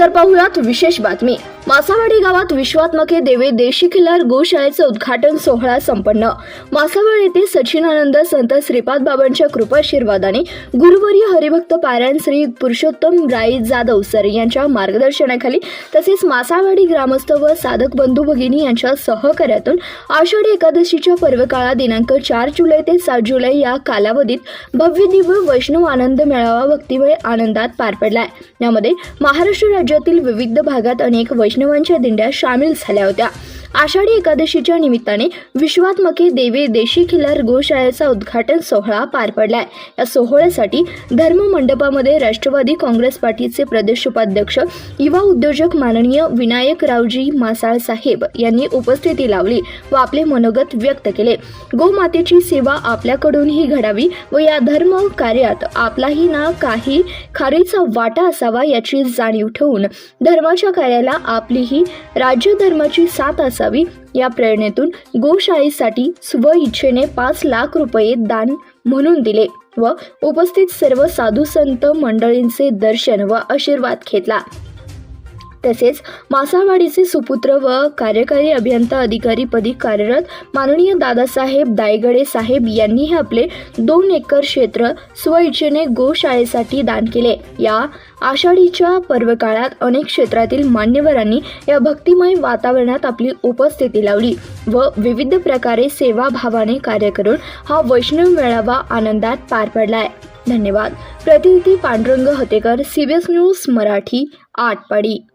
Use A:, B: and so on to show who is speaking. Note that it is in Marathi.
A: नमस्कार पाहुयात विशेष बातमी. मासावाडी गावात विश्वात्मके देवे देशी खिल्लार गोशाळेचं उद्घाटन सोहळा संपन्न. मासावाड येथे सचिनानंद संत श्रीपाद बाबांच्या कृपाशीर्वादाने गुरुवर्य हरिभक्त पारायण श्री पुरुषोत्तम राई जाधव सर यांच्या मार्गदर्शनाखाली तसेच मासावाडी ग्रामस्थ व साधक बंधू भगिनी यांच्या सहकार्यातून आषाढी एकादशीच्या पर्वकाळा दिनांक चार जुलै ते सात जुलै या कालावधीत भव्य दिव्य वैष्णव आनंद मेळावा भक्तिमय आनंदात पार पडलाय. यामध्ये महाराष्ट्र राज्यातील विविध भागात अनेक वैष्णवांच्या दिंड्या सामील झाल्या होत्या. आषाढी एकादशीच्या निमित्ताने विश्वात्मके देवी देशी खिलार गोशाळेचा उद्घाटन सोहळा पार पडलाय. या सोहळ्यासाठी धर्म मंडपामध्ये राष्ट्रवादी काँग्रेस पार्टीचे प्रदेश उपाध्यक्ष युवा उद्योजक माननीय विनायक रावजी मासाळ साहेब यांनी उपस्थिती लावली व आपले मनोगत व्यक्त केले. गोमातेची सेवा आपल्याकडूनही घडावी व या धर्म कार्यात आपलाही ना काही खारीचा वाटा असावा याची जाणीव ठेवून धर्माच्या कार्याला आपलीही राज्य धर्माची साथ असावी. या प्रेरणेतून गोशाळेसाठी स्वइच्छेने पाच लाख रुपये दान म्हणून दिले व उपस्थित सर्व साधू संत मंडळींचे दर्शन व आशीर्वाद घेतला. तसेच मासावाडीचे सुपुत्र व कार्यकारी अभियंता अधिकारी पदी कार्यरत माननीय दादासाहेब दायगडे साहेब यांनीही आपले दोन एकर क्षेत्र स्वइच्छेने गोशाळेसाठी दान केले. या आषाढीच्या पर्वकाळात अनेक क्षेत्रातील मान्यवरांनी या भक्तिमय वातावरणात आपली उपस्थिती लावली व विविध प्रकारे सेवाभावाने कार्य करून हा वैष्णव मेळावा आनंदात पार पडलाय. धन्यवाद. प्रतिनिधी पांडुरंग हतेकर सीबीएस न्यूज मराठी आटपाडी.